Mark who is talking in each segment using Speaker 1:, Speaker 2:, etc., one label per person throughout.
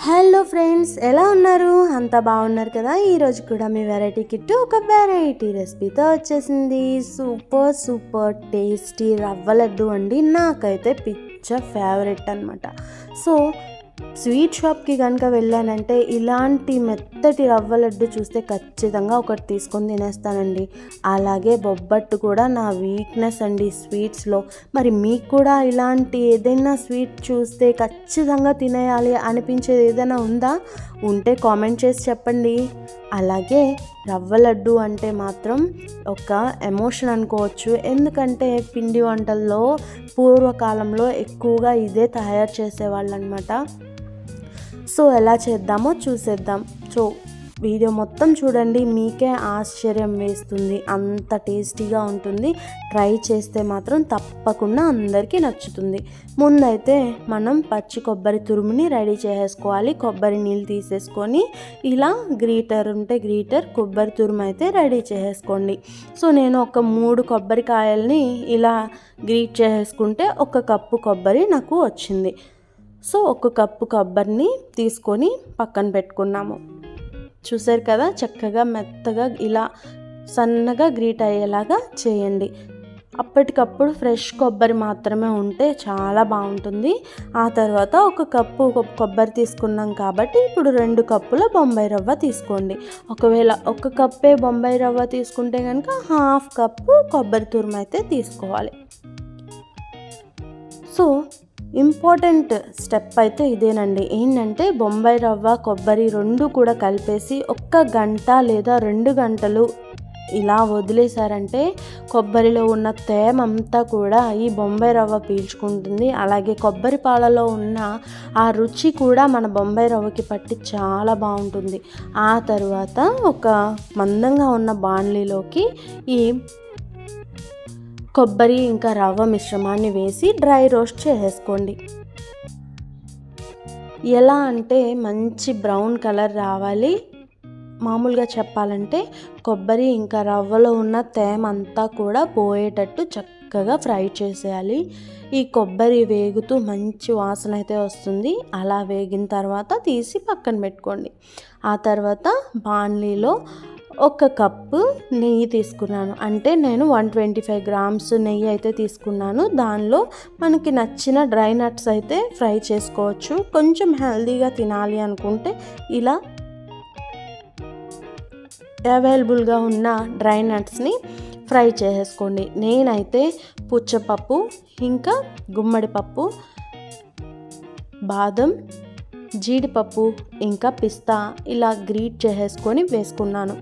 Speaker 1: Hello friends ఎలా ఉన్నారు? అంతా బాగున్నారు కదా? ఈరోజు కూడా మీ వెరైటీ కిట్ ఒక వెరైటీ రెసిపీతో వచ్చేసింది. సూపర్ సూపర్ టేస్టీ రవ్వ లడ్డు అండి. నాకైతే పిచ్చ ఫేవరెట్ అనమాట సో స్వీట్ షాప్కి కనుక వెళ్ళానంటే ఇలాంటి మెత్తటి రవ్వ లడ్డు చూస్తే ఖచ్చితంగా ఒకటి తీసుకొని తినేస్తానండి. అలాగే బొబ్బట్టు కూడా నా వీక్నెస్ అండి స్వీట్స్లో. మరి మీకు కూడా ఇలాంటి ఏదైనా స్వీట్ చూస్తే ఖచ్చితంగా తినేయాలి అనిపించేది ఏదైనా ఉందా? ఉంటే కామెంట్ చేసి చెప్పండి. అలాగే రవ్వ లడ్డు అంటే మాత్రం ఒక ఎమోషన్ అనుకోవచ్చు. ఎందుకంటే పిండి వంటల్లో పూర్వకాలంలో ఎక్కువగా ఇదే తయారు చేసేవాళ్ళు అనమాట సో ఎలా చేద్దామో చూసేద్దాం. సో వీడియో మొత్తం చూడండి. మీకే ఆశ్చర్యం వేస్తుంది. అంత టేస్టీగా ఉంటుంది. ట్రై చేస్తే మాత్రం తప్పకుండా అందరికీ నచ్చుతుంది. ముందైతే మనం పచ్చి కొబ్బరి తురుముని రెడీ చేసేసుకోవాలి కొబ్బరి నీళ్ళు తీసేసుకొని ఇలా గ్రీటర్ ఉంటే గ్రీటర్ కొబ్బరి తురుము అయితే రెడీ చేసేసుకోండి సో నేను ఒక మూడు కొబ్బరికాయల్ని ఇలా గ్రీట్ చేసేసుకుంటే ఒక కప్పు కొబ్బరి నాకు వచ్చింది. సో ఒక కప్పు కొబ్బరిని తీసుకొని పక్కన పెట్టుకున్నాము. చూసారు కదా? చక్కగా మెత్తగా ఇలా సన్నగా గ్రీట్ అయ్యేలాగా చేయండి. అప్పటికప్పుడు ఫ్రెష్ కొబ్బరి మాత్రమే ఉంటే చాలా బాగుంటుంది. ఆ తర్వాత ఒక కప్పు కొబ్బరి తీసుకున్నాం కాబట్టి ఇప్పుడు రెండు కప్పుల బొంబాయి రవ్వ తీసుకోండి. ఒకవేళ ఒక కప్పే బొంబాయి రవ్వ తీసుకుంటే కనుక హాఫ్ కప్పు కొబ్బరి తురుము అయితే తీసుకోవాలి. సో ఇంపార్టెంట్ స్టెప్ అయితే ఇదేనండి. ఏంటంటే బొంబాయి రవ్వ కొబ్బరి రెండు కూడా కలిపేసి ఒక్క గంట లేదా రెండు గంటలు ఇలా వదిలేశారంటే కొబ్బరిలో ఉన్న తేమ అంతా కూడా ఈ బొంబాయి రవ్వ పీల్చుకుంటుంది. అలాగే కొబ్బరి పాలలో ఉన్న ఆ రుచి కూడా మన బొంబాయి రవ్వకి పట్టి చాలా బాగుంటుంది. ఆ తర్వాత ఒక మందంగా ఉన్న బాణలీలోకి ఈ కొబ్బరి ఇంకా రవ్వ మిశ్రమాన్ని వేసి డ్రై రోస్ట్ చేసేసుకోండి. ఎలా అంటే మంచి బ్రౌన్ కలర్ రావాలి. మామూలుగా చెప్పాలంటే కొబ్బరి ఇంకా రవ్వలో ఉన్న తేమ అంతా కూడా పోయేటట్టు చక్కగా ఫ్రై చేసేయాలి. ఈ కొబ్బరి వేగుతూ మంచి వాసన అయితే వస్తుంది. అలా వేగిన తర్వాత తీసి పక్కన పెట్టుకోండి. ఆ తర్వాత బాణలీలో ఒక కప్పు నెయ్యి తీసుకున్నాను. అంటే నేను వన్ ట్వంటీ ఫైవ్ గ్రామ్స్ నెయ్యి అయితే తీసుకున్నాను. దానిలో మనకి నచ్చిన డ్రై నట్స్ అయితే ఫ్రై చేసుకోవచ్చు. కొంచెం హెల్దీగా తినాలి అనుకుంటే ఇలా అవైలబుల్గా ఉన్న డ్రై నట్స్ని ఫ్రై చేసేసుకోండి నేనైతే పుచ్చపప్పు ఇంకా గుమ్మడి పప్పు బాదం జీడిపప్పు ఇంకా పిస్తా ఇలా గ్రీట్ చేసేసుకొని వేసుకున్నాను.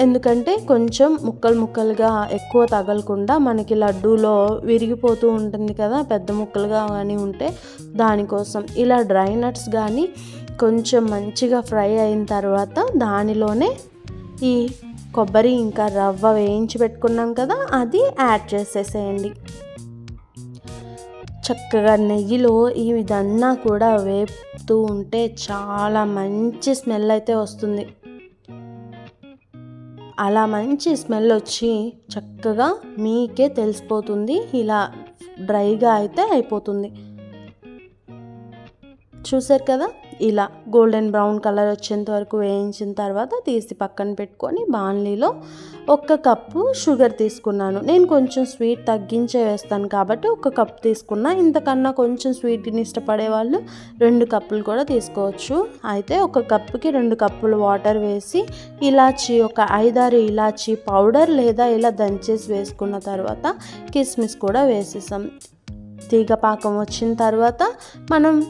Speaker 1: ఎందుకంటే కొంచెం ముక్కలు ముక్కలుగా ఎక్కువ తగలకుండా మనకి లడ్డూలో విరిగిపోతూ ఉంటుంది కదా పెద్ద ముక్కలుగా కానీ ఉంటే దానికోసం. ఇలా డ్రై నట్స్ కానీ కొంచెం మంచిగా ఫ్రై అయిన తర్వాత దానిలోనే ఈ కొబ్బరి ఇంకా రవ్వ వేయించి పెట్టుకున్నాం కదా అది యాడ్ చేసేసేయండి. చక్కగా నెయ్యిలో ఈ ఇదన్నా కూడా వేపుతూ ఉంటే చాలా మంచి స్మెల్ అయితే వస్తుంది. అలా మంచి స్మెల్ వచ్చి చక్కగా మీకే తెలిసిపోతుంది. ఇలా డ్రైగా అయితే అయిపోతుంది. చూసారు కదా? ఇలా గోల్డెన్ బ్రౌన్ కలర్ వచ్చేంత వరకు వేయించిన తర్వాత తీసి పక్కన పెట్టుకొని బాన్లీలో ఒక కప్పు షుగర్ తీసుకున్నాను. నేను కొంచెం స్వీట్ తగ్గించే వేస్తాను కాబట్టి ఒక కప్ తీసుకున్నా. ఇంతకన్నా కొంచెం స్వీట్ని ఇష్టపడే వాళ్ళు రెండు కప్పులు కూడా తీసుకోవచ్చు. అయితే ఒక కప్పుకి రెండు కప్పులు వాటర్ వేసి ఇలాచి ఒక ఐదారు ఇలాచి పౌడర్ లేదా ఇలా దంచేసి వేసుకున్న తర్వాత కిస్మిస్ కూడా వేసేసాం. తీగ పాకం వచ్చిన తర్వాత మనం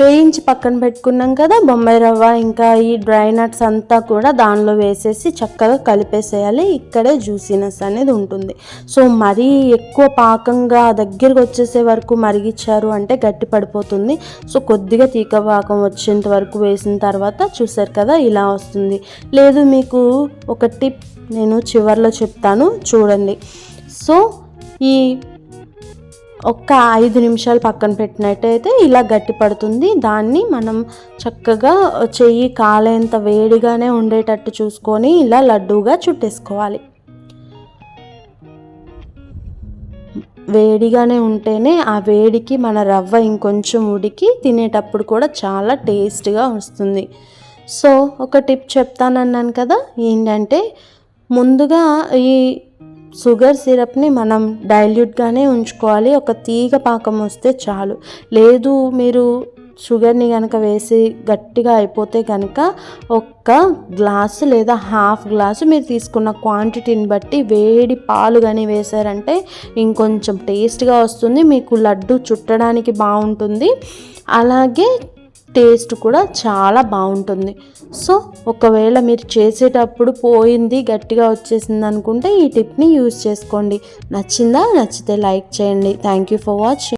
Speaker 1: వేయించి పక్కన పెట్టుకున్నాం కదా బొంబాయి రవ్వ ఇంకా ఈ డ్రై నట్స్ అంతా కూడా దానిలో వేసేసి చక్కగా కలిపేసేయాలి. ఇక్కడే జ్యూసీనెస్ అనేది ఉంటుంది. సో మరీ ఎక్కువ పాకంగా దగ్గరకు వచ్చేసే వరకు మరిగిచ్చారు అంటే గట్టి పడిపోతుంది. సో కొద్దిగా తీక పాకం వచ్చేంత వరకు వేసిన తర్వాత చూసారు కదా ఇలా వస్తుంది. లేదు మీకు ఒక టిప్ నేను చివరిలో చెప్తాను. చూడండి. సో ఈ ఒక్క ఐదు నిమిషాలు పక్కన పెట్టినట్టయితే ఇలా గట్టి పడుతుంది. దాన్ని మనం చక్కగా చెయ్యి కాలేంత వేడిగానే ఉండేటట్టు చూసుకొని ఇలా లడ్డూగా చుట్టేసుకోవాలి. వేడిగానే ఉంటేనే ఆ వేడికి మన రవ్వ ఇంకొంచెం ఉడికి తినేటప్పుడు కూడా చాలా టేస్ట్గా వస్తుంది. సో ఒక టిప్ చెప్తానన్నాను కదా ఏంటంటే ముందుగా ఈ షుగర్ సిరప్ని మనం డైల్యూట్గానే ఉంచుకోవాలి. ఒక తీగ పాకం వస్తే చాలు. లేదు మీరు షుగర్ని కనుక వేసి గట్టిగా అయిపోతే కనుక ఒక్క గ్లాసు లేదా హాఫ్ గ్లాసు మీరు తీసుకున్న క్వాంటిటీని బట్టి వేడి పాలు కానీ వేశారంటే ఇంకొంచెం టేస్ట్గా వస్తుంది. మీకు లడ్డు చుట్టడానికి బాగుంటుంది. అలాగే టేస్ట్ కూడా చాలా బాగుంటుంది. సో ఒకవేళ మీరు చేసేటప్పుడు పోయింది గట్టిగా వచ్చేసింది అనుకుంటే ఈ టిప్ని యూజ్ చేసుకోండి. నచ్చిందా? నచ్చితే లైక్ చేయండి. Thank you for watching.